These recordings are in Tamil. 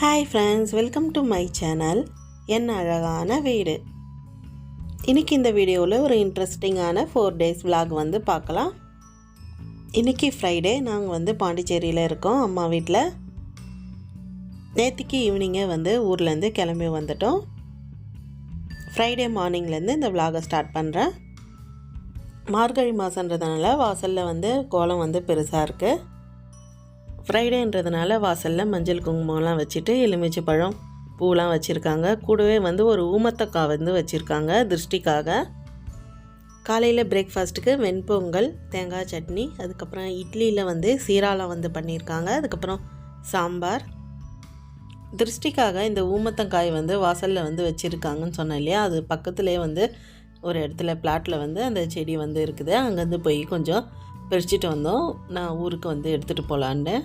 Hi friends welcome to my channel என் அழகான வீடு. இன்றைக்கி இந்த வீடியோவில் ஒரு இன்ட்ரெஸ்டிங்கான ஃபோர் டேஸ் விலாக் வந்து பார்க்கலாம். இன்றைக்கி ஃப்ரைடே நாங்கள் வந்து பாண்டிச்சேரியில் இருக்கோம் அம்மா வீட்டில் நேற்றுக்கு ஈவினிங்கே வந்து ஊர்லேருந்து கிளம்பி வந்துட்டோம். ஃப்ரைடே மார்னிங்லேருந்து இந்த விலாகை ஸ்டார்ட் பண்ணுறேன் மார்கழி மாதன்றதுனால வாசலில் வந்து கோலம் வந்து பெருசாக இருக்குது ஃப்ரைடேன்றதுனால வாசலில் மஞ்சள் குங்குமம்லாம் வச்சுட்டு எலுமிச்சை பழம் பூலாம் வச்சுருக்காங்க. கூடவே வந்து ஒரு ஊமத்தக்காய் வந்து வச்சுருக்காங்க திருஷ்டிக்காக. காலையில் பிரேக்ஃபாஸ்ட்டுக்கு வெண்பொங்கல் தேங்காய் சட்னி அதுக்கப்புறம் இட்லியில் வந்து சீராலாம் வந்து பண்ணியிருக்காங்க. அதுக்கப்புறம் சாம்பார். திருஷ்டிக்காக இந்த ஊமத்தங்காய் வந்து வாசலில் வந்து வச்சுருக்காங்கன்னு சொன்னேன் இல்லையா? அது பக்கத்துலேயே வந்து ஒரு இடத்துல பிளாட்டில் வந்து அந்த செடி வந்து இருக்குது. அங்கேருந்து போய் கொஞ்சம் பறிச்சிட்டு வந்தோம். நான் ஊருக்கு வந்து எடுத்துகிட்டு போகலான்னு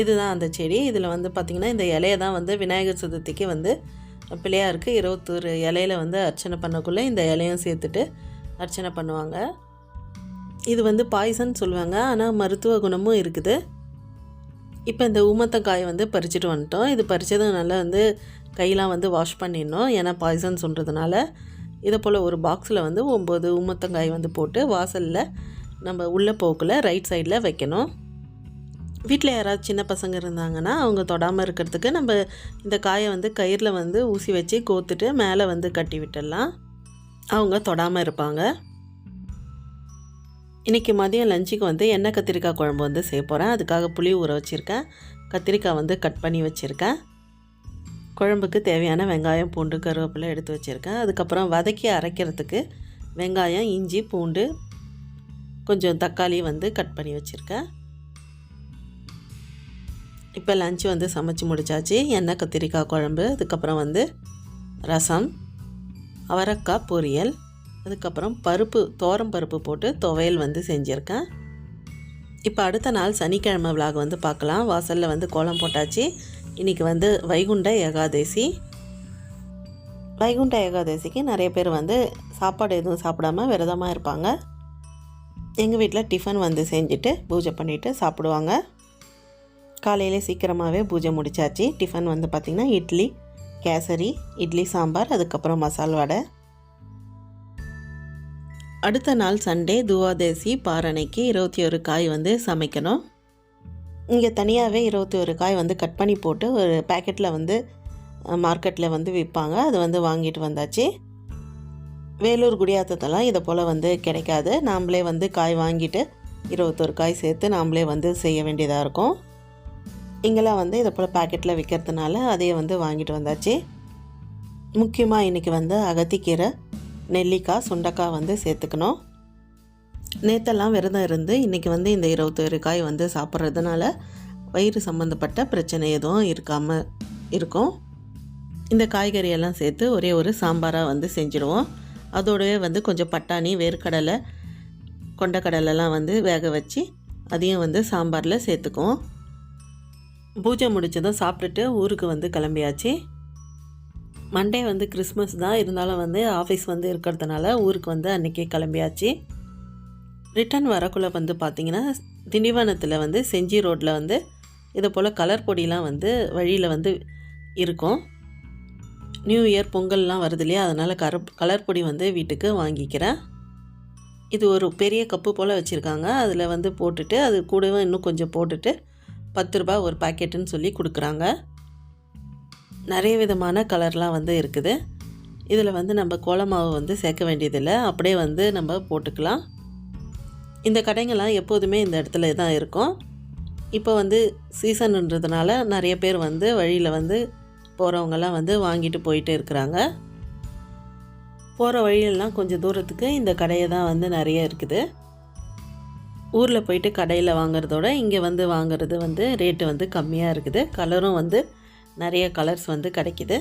இதுதான் அந்த செடி. இதில் வந்து பார்த்திங்கன்னா இந்த இலையை தான் வந்து விநாயகர் சதுர்த்திக்கு வந்து பிள்ளையாருக்கு இருபத்தொரு இலையில வந்து அர்ச்சனை பண்ணக்குள்ளே இந்த இலையும் சேர்த்துட்டு அர்ச்சனை பண்ணுவாங்க. இது வந்து பாய்சன் சொல்லுவாங்க. ஆனால் மருத்துவ குணமும் இருக்குது. இப்போ இந்த ஊமத்தக்காயை வந்து பறிச்சுட்டு வந்துட்டோம். இது பறித்ததும் நல்லா வந்து கையெலாம் வந்து வாஷ் பண்ணிடணும். ஏன்னா பாய்சன் சொல்கிறதுனால இதை போல் ஒரு பாக்ஸில் வந்து ஒம்பது ஊமத்தங்காய் வந்து போட்டு வாசலில் நம்ம உள்ளே போக்கில் ரைட் சைடில் வைக்கணும். வீட்டில் யாராவது சின்ன பசங்க இருந்தாங்கன்னா அவங்க தொடாமல் இருக்கிறதுக்கு நம்ம இந்த காயை வந்து கயிறில் வந்து ஊசி வச்சு கோத்துட்டு மேலே வந்து கட்டி விட்டுடலாம். அவங்க தொடாமல் இருப்பாங்க. இன்றைக்கி மதியம் லஞ்சுக்கு வந்து எண்ணெய் கத்திரிக்காய் குழம்பு வந்து செய்ய போகிறேன் அதுக்காக புளி ஊற வச்சுருக்கேன். கத்திரிக்காய் வந்து கட் பண்ணி வச்சுருக்கேன். குழம்புக்கு தேவையான வெங்காயம் பூண்டு கருவேப்பிலை எடுத்து வச்சுருக்கேன். அதுக்கப்புறம் வதக்கி அரைக்கிறதுக்கு வெங்காயம் இஞ்சி பூண்டு கொஞ்சம் தக்காளி வந்து கட் பண்ணி வச்சுருக்கேன். இப்போ லஞ்சு வந்து சமைச்சு முடிச்சாச்சு. எண்ணெய் கத்திரிக்காய் குழம்பு அதுக்கப்புறம் வந்து ரசம் அவரக்காய் பொரியல் அதுக்கப்புறம் பருப்பு தோரம் பருப்பு போட்டு துவையல் வந்து செஞ்சுருக்கேன். இப்போ அடுத்த நாள் சனிக்கிழமை விலாக் வந்து பார்க்கலாம். வாசலில் வந்து கோலம் போட்டாச்சு. இன்றைக்கி வந்து வைகுண்ட ஏகாதசி. வைகுண்ட ஏகாதசிக்கு நிறைய பேர் வந்து சாப்பாடு எதுவும் சாப்பிடாம விரதமாக இருப்பாங்க. எங்கள் வீட்டில் டிஃபன் வந்து செஞ்சுட்டு பூஜை பண்ணிவிட்டு சாப்பிடுவாங்க. காலையிலே சீக்கிரமாகவே பூஜை முடிச்சாச்சு. டிஃபன் வந்து பார்த்திங்கன்னா இட்லி கேசரி இட்லி சாம்பார் அதுக்கப்புறம் மசால் வடை. அடுத்த நாள் சண்டே துவாதேசி பாரணைக்கு இருபத்தி ஒரு காய் வந்து சமைக்கணும். இங்கே தனியாகவே இருபத்தி ஒரு காய் வந்து கட் பண்ணி போட்டு ஒரு பேக்கெட்டில் வந்து மார்க்கெட்டில் வந்து விற்பாங்க. அது வந்து வாங்கிட்டு வந்தாச்சு. வேலூர் குடியாத்தத்தெல்லாம் இதை போல் வந்து கிடைக்காது. நாம்ளே வந்து காய் வாங்கிட்டு இருபத்தொரு காய் சேர்த்து நாம்ளே வந்து செய்ய வேண்டியதாக இருக்கும். இங்கெல்லாம் வந்து இதை போல் பேக்கெட்டில் விற்கிறதுனால அதையே வந்து வாங்கிட்டு வந்தாச்சு. முக்கியமாக இன்றைக்கி வந்து அகத்திக்கீரை நெல்லிக்காய் சுண்டக்காய் வந்து சேர்த்துக்கணும். நேற்றெல்லாம் விரதம் இருந்து இன்றைக்கி வந்து இந்த இருபத்தொரு காய் வந்து சாப்பிட்றதுனால வயிறு சம்மந்தப்பட்ட பிரச்சனை எதுவும் இருக்காமல் இருக்கும். இந்த காய்கறியெல்லாம் சேர்த்து ஒரே ஒரு சாம்பாராக வந்து செஞ்சுருவோம். அதோடவே வந்து கொஞ்சம் பட்டாணி வேர்க்கடலை கொண்டக்கடலைலாம் வந்து வேக வச்சு அதையும் வந்து சாம்பாரில் சேர்த்துக்குவோம். பூஜை முடிச்சதும் சாப்பிட்டுட்டு ஊருக்கு வந்து கிளம்பியாச்சு. மண்டே வந்து கிறிஸ்மஸ் தான். இருந்தாலும் வந்து ஆஃபீஸ் வந்து இருக்கிறதுனால ஊருக்கு வந்து அன்றைக்கி கிளம்பியாச்சு. ரிட்டர்ன் வரக்குள்ளே வந்து பார்த்திங்கன்னா திண்டிவனத்தில் வந்து செஞ்சி ரோட்டில் வந்து இதை போல் கலர் பொடிலாம் வந்து வழியில் வந்து இருக்கும். நியூ இயர் பொங்கல்லாம் வருது இல்லையா? அதனால் கர கலர் பொடி வந்து வீட்டுக்கு வாங்கிக்கிறேன். இது ஒரு பெரிய கப்பு போல் வச்சுருக்காங்க. அதில் வந்து போட்டுட்டு அது கூடவே இன்னும் கொஞ்சம் போட்டுட்டு பத்து ரூபா ஒரு பாக்கெட்டுன்னு சொல்லி கொடுக்குறாங்க. நிறைய விதமான கலர்லாம் வந்து இருக்குது. இதில் வந்து நம்ம கோலமாவு வந்து சேர்க்க வேண்டியதில்லை. அப்படியே வந்து நம்ம போட்டுக்கலாம். இந்த கடைங்கள்லாம் எப்போதுமே இந்த இடத்துல தான் இருக்கும். இப்போ வந்து சீசன்ன்றதுனால நிறைய பேர் வந்து வழியில் வந்து போகிறவங்கெல்லாம் வந்து வாங்கிட்டு போயிட்டு இருக்கிறாங்க. போகிற வழியிலலாம் கொஞ்சம் தூரத்துக்கு இந்த கடையை தான் வந்து நிறைய இருக்குது. ஊரில் போயிட்டு கடையில் வாங்குறதோட இங்கே வந்து வாங்குறது வந்து ரேட்டு வந்து கம்மியாக இருக்குது. கலரும் வந்து நிறைய கலர்ஸ் வந்து கிடைக்கிது.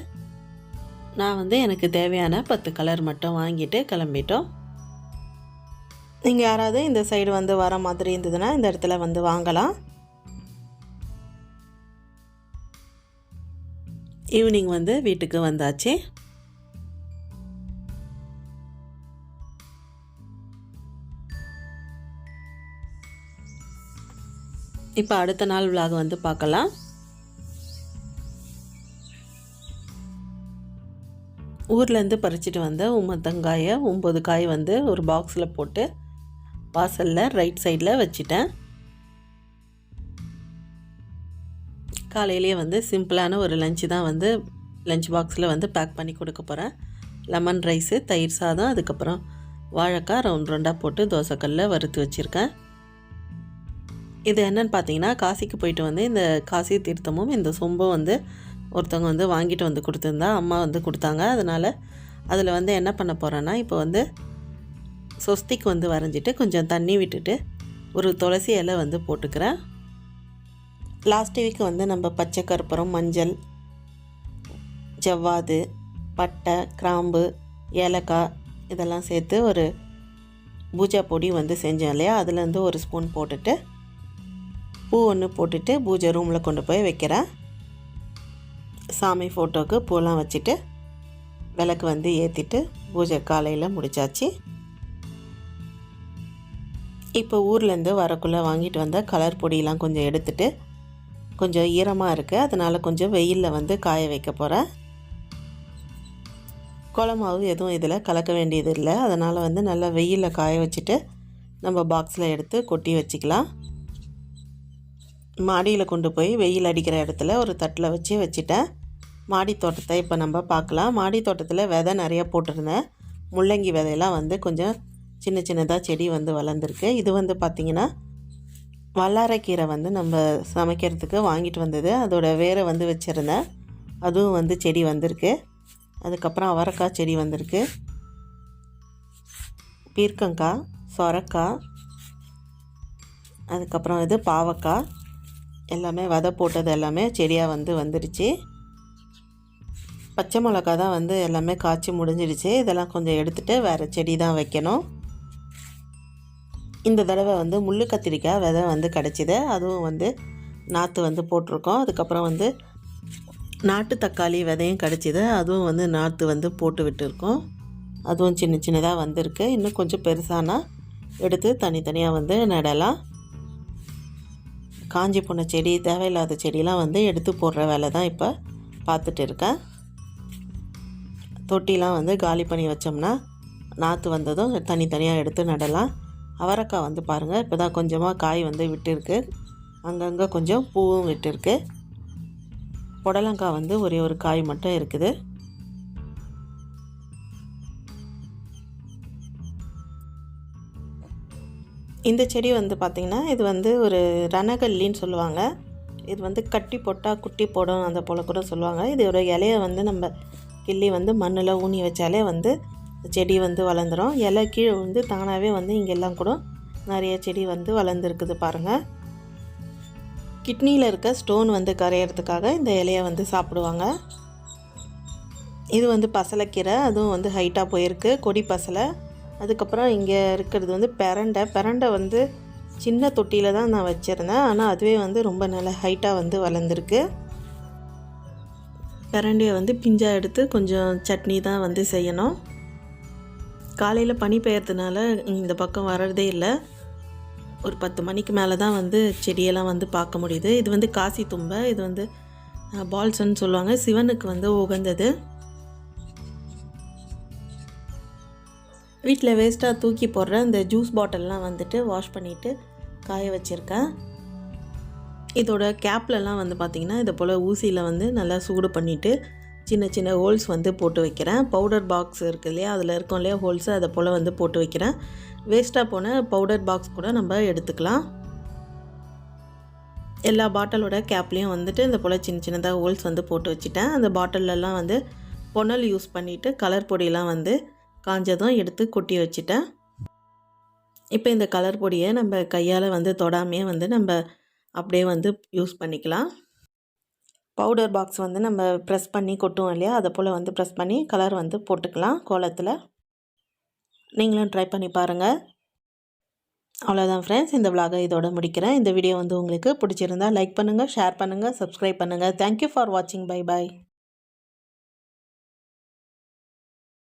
நான் வந்து எனக்கு தேவையான பத்து கலர் மட்டும் வாங்கிட்டு கிளம்பிட்டோம். நீங்கள் யாராவது இந்த சைடு வந்து வர மாதிரி இருந்ததுன்னா இந்த இடத்துல வந்து வாங்கலாம். ஈவினிங் வந்து வீட்டுக்கு வந்தாச்சு. இப்போ அடுத்த நாள் விலாக வந்து பார்க்கலாம். ஊர்லேருந்து பறிச்சிட்டு வந்த உம்மத்தங்காயை ஒம்பது காய் வந்து ஒரு பாக்ஸில் போட்டு வாசலில் ரைட் சைடில் வச்சுட்டேன். காலையிலேயே வந்து சிம்பிளான ஒரு லஞ்சு தான் வந்து லஞ்ச் பாக்ஸில் வந்து பேக் பண்ணி கொடுக்க போகிறேன் லெமன் ரைஸு தயிர் சாதம் அதுக்கப்புறம் வாழைக்காய் ரவுண்ட் ரவுண்டாக போட்டு தோசைக்கல்லில் வறுத்து வச்சுருக்கேன். இது என்னென்னு பார்த்தீங்கன்னா காசிக்கு போயிட்டு வந்து இந்த காசி தீர்த்தமும் இந்த சொம்பும் வந்து ஒருத்தவங்க வந்து வாங்கிட்டு வந்து கொடுத்துருந்தா அம்மா வந்து கொடுத்தாங்க. அதனால் அதில் வந்து என்ன பண்ண போகிறேன்னா இப்போ வந்து சொஸ்திக்கு வந்து வரைஞ்சிட்டு கொஞ்சம் தண்ணி விட்டுட்டு ஒரு துளசி இலை வந்து போட்டுக்கிறேன். லாஸ்ட் வீக் வந்து நம்ம பச்சை கற்பூரம் மஞ்சள் ஜவ்வாது பட்டை கிராம்பு ஏலக்காய் இதெல்லாம் சேர்த்து ஒரு பூஜா பொடி வந்து செஞ்சோம் இல்லையா? அதுலேருந்து ஒரு ஸ்பூன் போட்டுட்டு பூ ஒன்று போட்டுட்டு பூஜை ரூமில் கொண்டு போய் வைக்கிறேன். சாமி ஃபோட்டோவுக்கு பூலாம் வச்சுட்டு விளக்கு வந்து ஏற்றிட்டு பூஜை காலையில் முடிச்சாச்சு. இப்போ ஊர்லேருந்து வரக்குள்ளே வாங்கிட்டு வந்த கலர் பொடியெலாம் கொஞ்சம் எடுத்துட்டு கொஞ்சம் ஈரமாக இருக்குது அதனால் கொஞ்சம் வெயிலில் வந்து காய வைக்க போகிறேன் குளமாவு எதுவும் இதில் கலக்க வேண்டியது இல்லை. அதனால் வந்து நல்லா வெயிலில் காய வச்சுட்டு நம்ம பாக்ஸில் எடுத்து கொட்டி வச்சுக்கலாம். மாடியில் கொண்டு போய் வெயில் அடிக்கிற இடத்துல ஒரு தட்டில் வச்சு வச்சுட்டேன். மாடி தோட்டத்தை இப்போ நம்ம பார்க்கலாம். மாடி தோட்டத்தில் விதை நிறையா போட்டிருந்தேன். முள்ளங்கி விதையெல்லாம் வந்து கொஞ்சம் சின்ன சின்னதாக செடி வந்து வளர்ந்துருக்கு. இது வந்து பார்த்திங்கன்னா வல்லாரக்கீரை வந்து நம்ம சமைக்கிறதுக்கு வாங்கிட்டு வந்தது. அதோட வேரை வந்து வச்சுருந்தேன். அதுவும் வந்து செடி வந்திருக்கு. அதுக்கப்புறம் அவரைக்காய் செடி வந்திருக்கு. பீர்க்கங்காய் சொரக்காய் அதுக்கப்புறம் இது பாவக்காய். எல்லாமே வதை போட்டது எல்லாமே செடியாக வந்து வந்துடுச்சு பச்சை மிளகா தான் வந்து எல்லாமே காய்ச்சி முடிஞ்சிடுச்சு. இதெல்லாம் கொஞ்சம் எடுத்துகிட்டு வேறு செடி தான் வைக்கணும். இந்த தடவை வந்து முள்ளு கத்திரிக்காய் விதை வந்து கிடச்சிது. அதுவும் வந்து நாற்று வந்து போட்டிருக்கோம். அதுக்கப்புறம் வந்து நாட்டு தக்காளி விதையும் கிடச்சிது. அதுவும் வந்து நாற்று வந்து போட்டு விட்டுருக்கோம். அதுவும் சின்ன சின்னதாக வந்திருக்கு. இன்னும் கொஞ்சம் பெருசானால் எடுத்து தனித்தனியாக வந்து நடலாம். காஞ்சி போன செடி தேவையில்லாத செடியெலாம் வந்து எடுத்து போடுற வேலை தான் இப்போ பார்த்துட்டு இருக்கேன். தொட்டிலாம் வந்து காலி பண்ணி வச்சோம்னா நாற்று வந்ததும் தனித்தனியாக எடுத்து நடலாம். அவரைக்காய் வந்து பாருங்கள் இப்போ தான் கொஞ்சமாக காய் வந்து விட்டுருக்கு. அங்கங்கே கொஞ்சம் பூவும் விட்டுருக்கு. புடலங்காய் வந்து ஒரே ஒரு காய் மட்டும் இருக்குது. இந்த செடி வந்து பார்த்திங்கன்னா இது வந்து ஒரு ரணகல்லின்னு சொல்லுவாங்க. இது வந்து கட்டி போட்டால் குட்டி போடும் அந்த போல் கூட சொல்லுவாங்க. இதோட இலையை வந்து நம்ம கிள்ளி வந்து மண்ணில் ஊனி வச்சாலே வந்து செடி வந்து வளர்ந்துடும் இலை கீழே வந்து தானாகவே வந்து இங்கெல்லாம் கூட நிறைய செடி வந்து வளர்ந்துருக்குது பாருங்கள் கிட்னியில் இருக்க ஸ்டோன் வந்து கரையிறதுக்காக இந்த இலையை வந்து சாப்பிடுவாங்க. இது வந்து பசலைக்கீரை அதுவும் வந்து ஹைட்டாக போயிருக்கு. கொடி பசலை. அதுக்கப்புறம் இங்கே இருக்கிறது வந்து பெரண்டை. பெரண்டை வந்து சின்ன தொட்டியில் தான் நான் வச்சுருந்தேன். ஆனால் அதுவே வந்து ரொம்ப நல்ல ஹைட்டாக வந்து வளர்ந்துருக்கு. பெரண்டையை வந்து பிஞ்சாக எடுத்து கொஞ்சம் சட்னி தான் வந்து செய்யணும். காலையில் பனி பெய்யறதுனால இந்த பக்கம் வர்றதே இல்லை. ஒரு பத்து மணிக்கு மேலே தான் வந்து செடியெல்லாம் வந்து பார்க்க முடியுது. இது வந்து காசி தும்பை இது வந்து பால்ஸ்ன்னு சொல்லுவாங்க. சிவனுக்கு வந்து உகந்தது. வீட்டில் வேஸ்ட்டாக தூக்கி போடுற இந்த ஜூஸ் பாட்டில்லாம் வந்துட்டு வாஷ் பண்ணிவிட்டு காய வச்சுருக்கேன். இதோட கேப்லலாம் வந்து பார்த்திங்கன்னா இதை போல் ஊசியில் வந்து நல்லா சூடு பண்ணிவிட்டு சின்ன சின்ன ஹோல்ஸ் வந்து போட்டு வைக்கிறேன். பவுடர் பாக்ஸ் இருக்கு இல்லையா? அதில் இருக்கும் இல்லையா ஹோல்ஸை? அதை போல் வந்து போட்டு வைக்கிறேன். வேஸ்ட்டாக போன பவுடர் பாக்ஸ் கூட நம்ம எடுத்துக்கலாம். எல்லா பாட்டிலோட கேப்லேயும் வந்துட்டு இந்த போல் சின்ன சின்னதாக ஹோல்ஸ் வந்து போட்டு வச்சுட்டேன். அந்த பாட்டிலெல்லாம் வந்து பொன்னல் யூஸ் பண்ணிவிட்டு கலர் பொடியெலாம் வந்து காஞ்சதும் எடுத்து கொட்டி வச்சுட்டேன். இப்போ இந்த கலர் பொடியை நம்ம கையால் வந்து தொடாமையே வந்து நம்ம அப்படியே வந்து யூஸ் பண்ணிக்கலாம். பவுடர் பாக்ஸ் வந்து நம்ம ப்ரெஸ் பண்ணி கொட்டுவோம் இல்லையா? அதை போல் வந்து ப்ரெஸ் பண்ணி கலர் வந்து போட்டுக்கலாம் கோலத்தில். நீங்களும் ட்ரை பண்ணி பாருங்கள் அவ்வளோதான் ஃப்ரெண்ட்ஸ் இந்த விலாகை இதோட முடிக்கிறேன். இந்த வீடியோ வந்து உங்களுக்கு பிடிச்சிருந்தா லைக் பண்ணுங்கள் ஷேர் பண்ணுங்கள் சப்ஸ்கிரைப் பண்ணுங்கள் தேங்க்யூ ஃபார் வாட்சிங் பை பாய்